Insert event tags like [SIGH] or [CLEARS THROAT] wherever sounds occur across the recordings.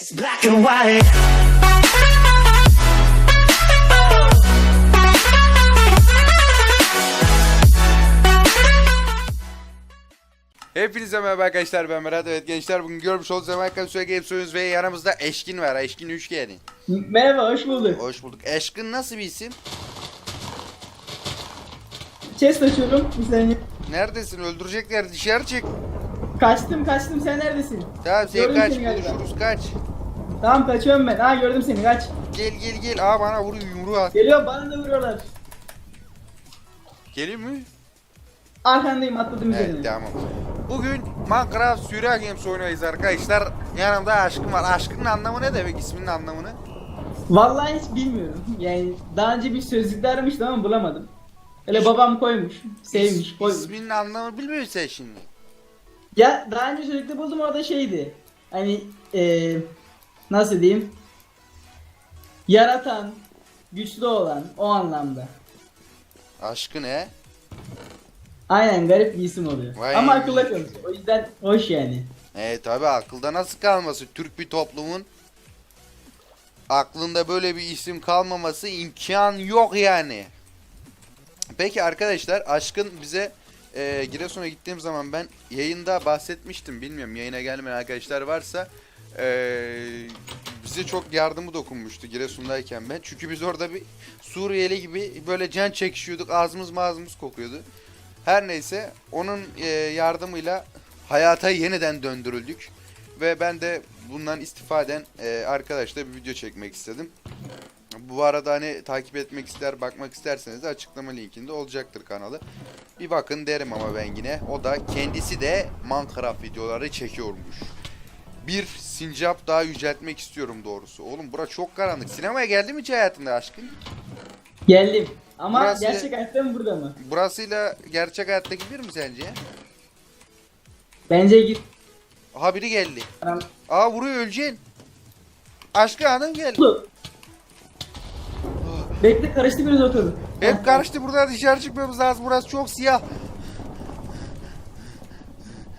It's black and white. Hepinize merhaba arkadaşlar ben Berat evet gençler bugün görmüş olduğunuz zaman Kansöy Games oynuyoruz ve yanımızda Eşkin var Eşkin 3 geldi Merhaba, hoş bulduk. Hoş bulduk Eşkin nasıl bir isim? Chest açıyorum, saniye. Neredesin öldürecekler dışarı çık Kaçtım, kaçtım, sen neredesin? Tamam sen Gördüm kaç seni galiba. buluşuruz kaç Tamam, kaçıyorum ben. Aa gördüm seni, kaç. Gel gel gel aa bana vuruyor yumruğu at Geliyor, bana da vuruyorlar. Geliyor mu? Arkandayım, atladım Evet üzerine. tamam Bugün Minecraft Süra Games oynuyoruz arkadaşlar Yanımda Aşkın var Aşkının anlamı ne demek isminin anlamını? Vallahi hiç bilmiyorum. Yani daha önce bir sözlükte aramıştım ama bulamadım. Öyle babam koymuş, sevmiş, koymuş. İsminin anlamını bilmiyor sen şimdi? Ya daha önce sözlükte buldum orada şeydi. Hani eee nasıl diyeyim? Yaratan, güçlü olan o anlamda. Aşkın he? Aynen garip bir isim oluyor. Vay. Ama akılda kalmış. O yüzden hoş yani. E tabi akılda nasıl kalması Türk bir toplumun aklında böyle bir isim kalmaması imkan yok yani. Peki arkadaşlar Aşkın bize e, Giresun'a gittiğim zaman ben yayında bahsetmiştim bilmiyorum yayına gelmeyen arkadaşlar varsa e, bize çok yardımı dokunmuştu Giresun'dayken ben. Çünkü biz orada bir Suriyeli gibi böyle can çekişiyorduk ağzımız mağazımız kokuyordu. Her neyse onun e, yardımıyla hayata yeniden döndürüldük. Ve ben de bundan istifaden e, arkadaşla bir video çekmek istedim. Bu arada hani takip etmek ister, bakmak isterseniz de açıklama linkinde olacaktır kanalı. Bir bakın derim ama ben yine. O da kendisi de Minecraft videoları çekiyormuş. Bir sincap daha yüceltmek istiyorum doğrusu. Oğlum bura çok karanlık. Sinemaya geldi mi hiç hayatında aşkın? Geldim. Ama Burası- gerçek hayatta mı burada mı? Burasıyla gerçek hayattaki bir mi sence? Bence git. Aha biri geldi. Tamam. Aa vuruyor öleceksin. Aşkı hanım geldi. Dur. Bekle karıştı biraz ortalık. Hep karıştı burada dışarı çıkmamız lazım. Burası çok siyah.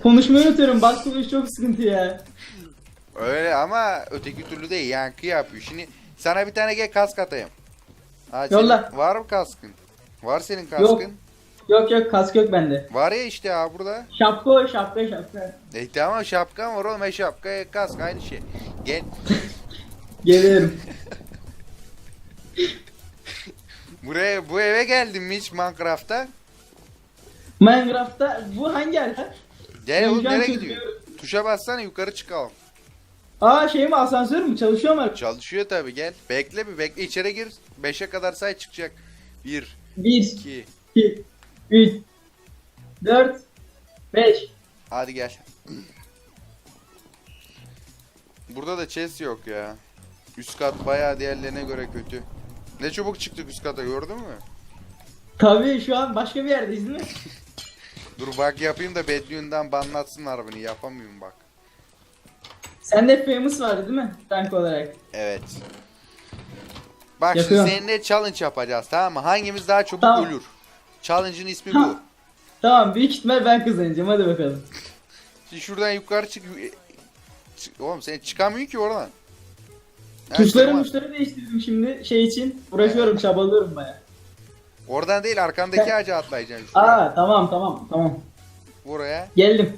Konuşmayı unutuyorum. Bak konuş çok sıkıntı ya. Öyle ama öteki türlü de yankı yapıyor. Şimdi sana bir tane gel kask atayım. Ha, senin- Yolla. Var mı kaskın? Var senin kaskın. Yok. Yok yok kask yok bende. Var ya işte ha burada. Şapka o şapka şapka. E tamam şapkan var oğlum. E şapka e, kask aynı şey. Gel. [LAUGHS] Geliyorum. [LAUGHS] Buraya bu eve geldin mi hiç Minecraft'ta? Minecraft'ta bu hangi yer? Gel oğlum nereye çözüyorum. gidiyor? Tuşa bassana yukarı çıkalım. Aa şey mi asansör mü? Çalışıyor mu? Çalışıyor tabi gel. Bekle bir bekle içeri gir. 5'e kadar say çıkacak. 1, 1, 2, 2, 3, 4, 5. hadi gel. Burada da chest yok ya. Üst kat bayağı diğerlerine göre kötü. Ne çabuk çıktık üst kata gördün mü? Tabii şu an başka bir yerdeyiz değil mi? [LAUGHS] Dur bak yapayım da Bedlion'dan banlatsınlar beni yapamıyorum bak. Sende famous vardı değil mi? Tank olarak. Evet. Bak Yapıyorum. şimdi seninle challenge yapacağız tamam mı? Hangimiz daha çabuk Tamam. ölür? Challenge'ın ismi Ha. bu. Tamam büyük ihtimal ben kazanacağım hadi bakalım. [LAUGHS] Şimdi şuradan yukarı çık. Çık- Oğlum sen çıkamıyor ki oradan. Ha, Tuşları tamam. muşları değiştirdim şimdi şey için. Uğraşıyorum çabalıyorum baya. Oradan değil arkandaki ağaca atlayacaksın. Aa tamam tamam tamam. Buraya. Geldim.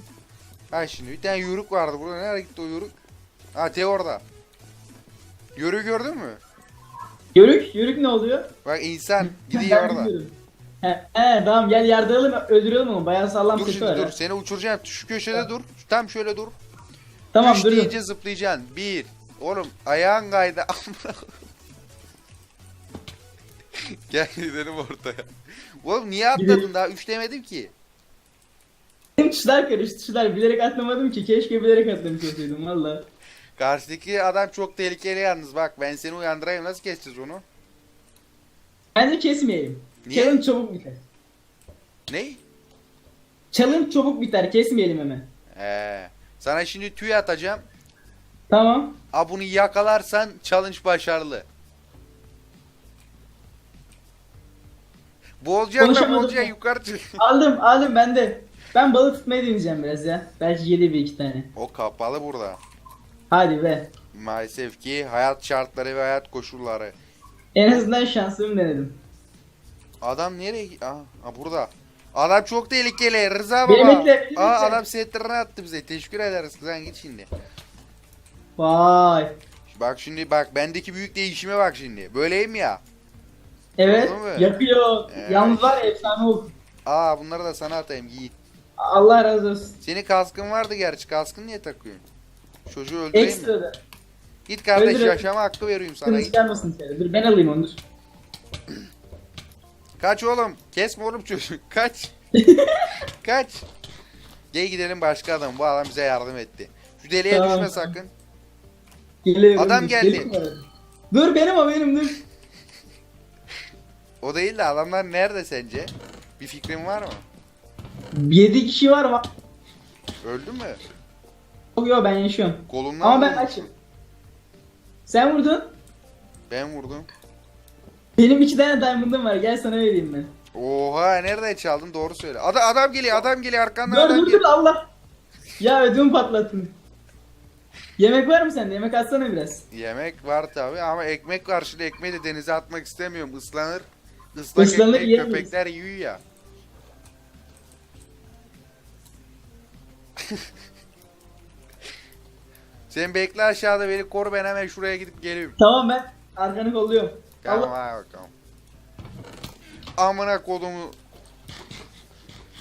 Ha şimdi bir tane yörük vardı burada. Nereye gitti o yörük? Ha te orada. Yörüğü gördün mü? Yörük, yörük ne oluyor? Bak insan [LAUGHS] gidiyor orada. He, he tamam gel yardıralım öldürelim onu bayağı sağlam Dur sesi şimdi var. dur. ha. Seni uçuracağım. Şu köşede dur. Tam şöyle dur. Tamam Üç dur. deyince zıplayacaksın. Bir. Oğlum ayağın kaydı. [LAUGHS] Amına koyayım. Gel gidelim ortaya. Oğlum niye atladın Gidelim. daha? Üç demedim ki. Benim tuşlar karıştı tuşlar bilerek atlamadım ki keşke bilerek atlamış olsaydım valla. Karşıdaki adam çok tehlikeli yalnız. Bak ben seni uyandırayım. Nasıl keseceğiz onu? Bence kesmeyelim. Niye? Challenge çabuk biter. Ney? Challenge çabuk biter kesmeyelim hemen. Ee, sana şimdi tüy atacağım. Tamam. A bunu yakalarsan challenge başarılı. Bu olacak da bu olacak yukarı çık. [LAUGHS] Aldım aldım ben de. Ben balık tutmayı deneyeceğim biraz ya. Belki gelir bir iki tane. O kapalı burada. Hadi be. Maalesef ki hayat şartları ve hayat koşulları. En azından şansımı denedim. Adam nereye Aa, burada. Adam çok tehlikeli Rıza baba. Beni bekle, beni Aa bekle. adam setlerini attı bize. Teşekkür ederiz. Sen git şimdi. Vay. Bak şimdi bak bendeki büyük değişime bak şimdi. Böyleyim ya. Evet yakıyor. Evet. Yalnız var ya, efsane oldu. Aa bunları da sana atayım giy. Allah razı olsun. Senin kaskın vardı gerçi. Kaskın niye takıyorsun? Çocuğu öldüreyim mi? Ekstra da. Git kardeş Öldür, öldür. yaşama hakkı veriyorum sana. Sıkıntı Git. çıkarmasın içeri. Dur ben alayım onu dur. [CLEARS THROAT] Kaç oğlum. Kesme oğlum çocuğu. [LAUGHS] Kaç. [LAUGHS] Kaç. Gel gidelim başka adam. Bu adam bize yardım etti. Şu deliğe Tamam. düşme sakın. Geliyorum. Adam geldi. Geliyorum. Dur benim o benim dur. O değil de adamlar nerede sence? Bir fikrin var mı? 7 kişi var ama. Öldü mü? Yok ben yaşıyorum. Kolundan Ama ben açım. Sen vurdun. Ben vurdum. Benim iki tane diamond'ım var. Gel sana vereyim ben. Oha nerede çaldın doğru söyle. Ada adam geliyor adam geliyor arkandan Dur adam dur dur geliyor. Allah. Ya ödümü patlattın. Yemek var mı sende? Yemek atsana biraz. Yemek var tabi ama ekmek var şimdi ekmeği de denize atmak istemiyorum ıslanır. Islak Islanır, ekmek yiyemeyiz. köpekler yiyor ya. [LAUGHS] Sen bekle aşağıda beni koru ben hemen şuraya gidip geliyorum. Tamam ben arkanı kolluyorum. Tamam Allah. hadi bakalım. Amına kodumu.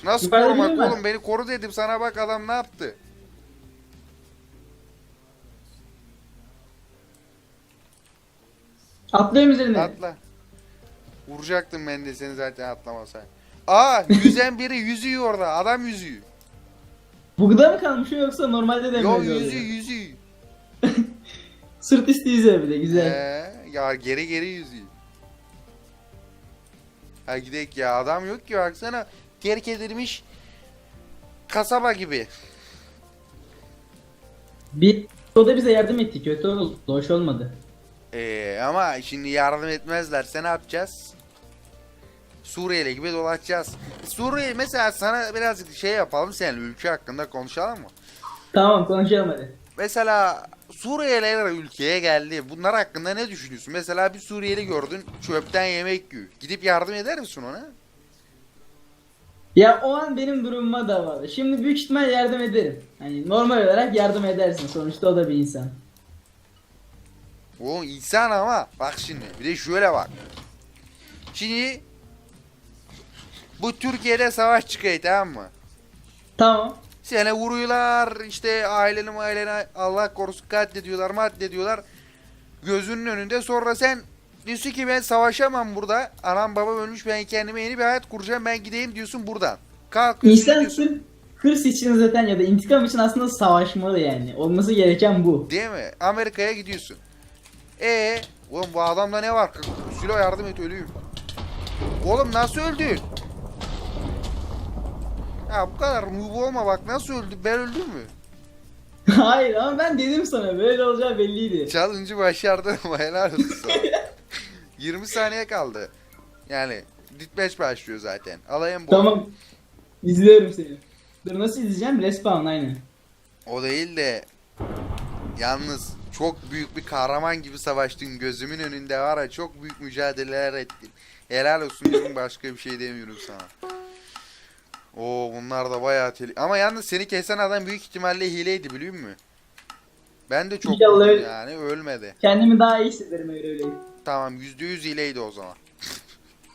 Nasıl Yukarıda korumak oğlum beni koru dedim sana bak adam ne yaptı. Atlıyorum üzerine. Atla. Vuracaktım ben de seni zaten atlamasaydın. Aa yüzen biri yüzüyor orada adam yüzüyor. [LAUGHS] Bugda mı kalmış o yoksa normalde de mi Yo öyle oluyor? yüzüyor yüzüyor. Sırt üstü yüzüyor bir de güzel. Ee, ya geri geri yüzüyor. Ha gidek ya adam yok ki baksana terk edilmiş kasaba gibi. Bir o da bize yardım etti. Kötü oldu. Hoş olmadı. Ee, ama şimdi yardım etmezlerse ne yapacağız? Suriyeli gibi dolaşacağız. Suriye mesela sana birazcık şey yapalım sen ülke hakkında konuşalım mı? Tamam konuşalım hadi. Mesela Suriyeliler ülkeye geldi. Bunlar hakkında ne düşünüyorsun? Mesela bir Suriyeli gördün çöpten yemek yiyor. Gidip yardım eder misin ona? Ya o an benim durumuma da vardı. Şimdi büyük ihtimal yardım ederim. Hani normal olarak yardım edersin. Sonuçta o da bir insan. O insan ama bak şimdi bir de şöyle bak. Şimdi bu Türkiye'de savaş çıkıyor tamam mı? Tamam. Seni vuruyorlar işte aileni aileni Allah korusun katlediyorlar maddediyorlar. Gözünün önünde sonra sen diyorsun ki ben savaşamam burada. Anam babam ölmüş ben kendime yeni bir hayat kuracağım ben gideyim diyorsun buradan. Kalkıyorsun İnsan gidiyorsun. sırf hırs için zaten ya da intikam için aslında savaşmalı yani. Olması gereken bu. Değil mi? Amerika'ya gidiyorsun. E oğlum bu adamda ne var? Sülo yardım et ölüyüm. Oğlum nasıl öldün? Ya bu kadar noob olma bak nasıl öldü? Ben öldüm mü? [LAUGHS] Hayır ama ben dedim sana böyle olacağı belliydi. Challenge'ı başardın ama helal olsun sana. [LAUGHS] 20 saniye kaldı. Yani ditmatch başlıyor zaten. Alayım bu. Tamam. İzliyorum seni. Dur nasıl izleyeceğim? Respawn aynen. O değil de yalnız çok büyük bir kahraman gibi savaştın. Gözümün önünde var ya çok büyük mücadeleler ettin. Helal olsun diyorum başka bir şey demiyorum sana. Oo bunlar da bayağı teli. Ama yalnız seni kesen adam büyük ihtimalle hileydi biliyor musun? Ben de çok İnşallah yani ölmedi. Kendimi daha iyi hissederim öyle öyle. Tamam yüzde yüz hileydi o zaman.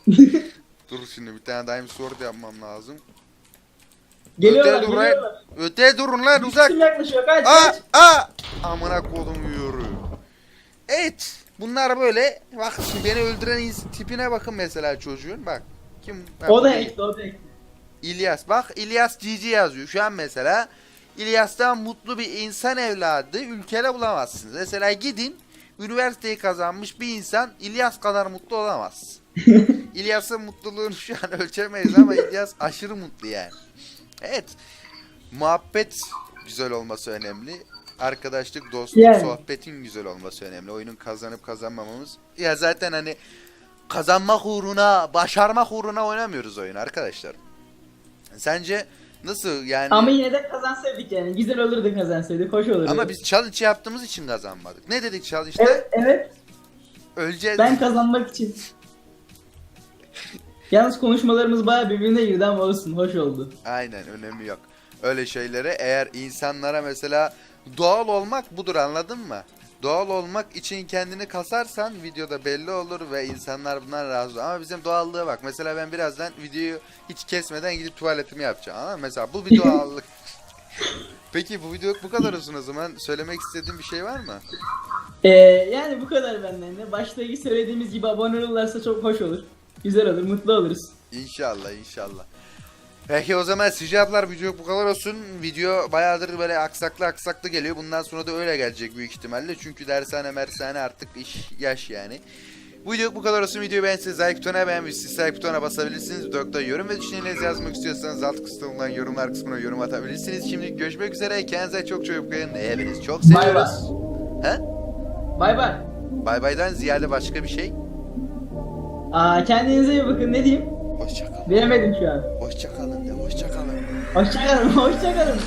[LAUGHS] Dur şimdi bir tane Diamond Sword yapmam lazım. Geliyorlar Öte dur lan. geliyorlar. Öte durun lan uzak. Kim yaklaşıyor kaç Aa, kaç. aa! Amına kodum yürü. Evet. Bunlar böyle. Bak şimdi beni öldüren ins- tipine bakın mesela çocuğun. Bak. Kim? Bak, O da değil. ekti o da ekti. İlyas. Bak İlyas GG yazıyor. Şu an mesela İlyas'tan mutlu bir insan evladı ülkede bulamazsınız. Mesela gidin üniversiteyi kazanmış bir insan İlyas kadar mutlu olamaz. [LAUGHS] İlyas'ın mutluluğunu şu an ölçemeyiz ama İlyas aşırı mutlu yani. Evet. Muhabbet güzel olması önemli. Arkadaşlık, dostluk, Yani. sohbetin güzel olması önemli. Oyunun kazanıp kazanmamamız. Ya zaten hani kazanmak uğruna, başarmak uğruna oynamıyoruz oyunu arkadaşlar. Sence Nasıl yani? Ama yine de kazansaydık yani. Güzel olurdu kazansaydık. Hoş olurdu. Ama biz challenge yaptığımız için kazanmadık. Ne dedik challenge'da? Evet evet. Öleceğiz. Ben kazanmak için. Yalnız konuşmalarımız bayağı birbirine girdi ama olsun. Hoş oldu. Aynen önemi yok. Öyle şeylere eğer insanlara mesela doğal olmak budur anladın mı? Doğal olmak için kendini kasarsan videoda belli olur ve insanlar bundan razı olur. Ama bizim doğallığa bak. Mesela ben birazdan videoyu hiç kesmeden gidip tuvaletimi yapacağım. Ama mesela bu bir [LAUGHS] doğallık. Peki bu video bu kadar olsun o zaman. Söylemek istediğin bir şey var mı? Ee, yani bu kadar benden de. Baştaki söylediğimiz gibi abone olurlarsa çok hoş olur. Güzel olur. Mutlu oluruz. İnşallah inşallah. Peki o zaman sıcaklar video bu kadar olsun. Video bayağıdır böyle aksaklı aksaklı geliyor. Bundan sonra da öyle gelecek büyük ihtimalle. Çünkü dershane mersane artık iş yaş yani. Bu video bu kadar olsun. Videoyu beğenseniz like butonuna beğenmişsiniz. Like butonuna basabilirsiniz. Blogda yorum ve düşüncelerinizi yazmak istiyorsanız alt kısmında bulunan yorumlar kısmına yorum atabilirsiniz. Şimdi görüşmek üzere. Kendinize çok çok bakın. Hepinizi çok Bay bay. seviyoruz. He? Bay bay. Bay baydan ziyade başka bir şey. Aa, kendinize iyi bakın. Ne diyeyim? Hoşçakalın. Bilemedim şu an. Hoşçakalın de hoşçakalın. Hoşçakalın. Hoşçakalın.